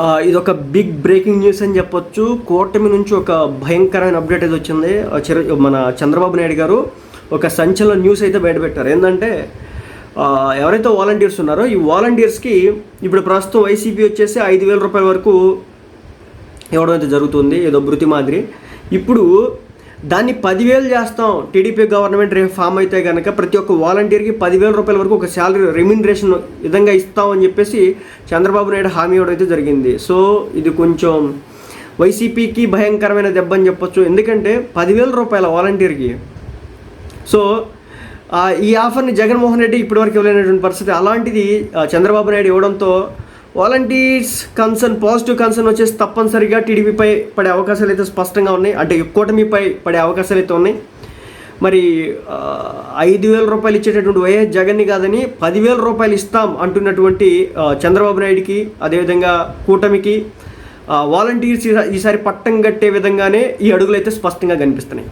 ఇదొక ఇది ఒక బిగ్ బ్రేకింగ్ న్యూస్ అని చెప్పొచ్చు. కూటమి నుంచి ఒక భయంకరమైన అప్డేట్ అయితే వచ్చింది. మన చంద్రబాబు నాయుడు గారు ఒక సంచలన న్యూస్ అయితే బయటపెట్టారు. ఏంటంటే ఎవరైతే వాలంటీర్స్ ఉన్నారో ఈ వాలంటీర్స్కి ఇప్పుడు ప్రస్తుతం వైసీపీ వచ్చేసి ఐదు వేల రూపాయల వరకు ఇవ్వడం అయితే జరుగుతుంది. ఏదో భృతి మాదిరి. ఇప్పుడు దాన్ని పదివేలు చేస్తాం. టీడీపీ గవర్నమెంట్ రేపు ఫామ్ అయితే కనుక ప్రతి ఒక్క వాలంటీర్కి పదివేల రూపాయల వరకు ఒక శాలరీ రెమ్యూనరేషన్ విధంగా ఇస్తామని చెప్పేసి చంద్రబాబు నాయుడు హామీ ఇవ్వడం అయితే జరిగింది. సో ఇది కొంచెం వైసీపీకి భయంకరమైన దెబ్బ అని చెప్పొచ్చు. ఎందుకంటే పదివేల రూపాయల వాలంటీర్కి. సో ఈ ఆఫర్ని జగన్మోహన్ రెడ్డి ఇప్పటివరకు ఇవ్వలేనటువంటి పరిస్థితి. అలాంటిది చంద్రబాబు నాయుడు ఇవ్వడంతో వాలంటీర్స్ కన్సర్న్ పాజిటివ్ కన్సర్న్ వచ్చేసి తప్పనిసరిగా టీడీపీపై పడే అవకాశాలు అయితే స్పష్టంగా ఉన్నాయి. అంటే కూటమిపై పడే అవకాశాలు అయితే ఉన్నాయి. మరి ఐదు వేల రూపాయలు ఇచ్చేటటువంటి వైఎస్ జగన్ని కాదని పదివేల రూపాయలు ఇస్తాం అంటున్నటువంటి చంద్రబాబు నాయుడికి అదేవిధంగా కూటమికి వాలంటీర్స్ ఈసారి పట్టం కట్టే విధంగానే ఈ అడుగులు అయితే స్పష్టంగా కనిపిస్తున్నాయి.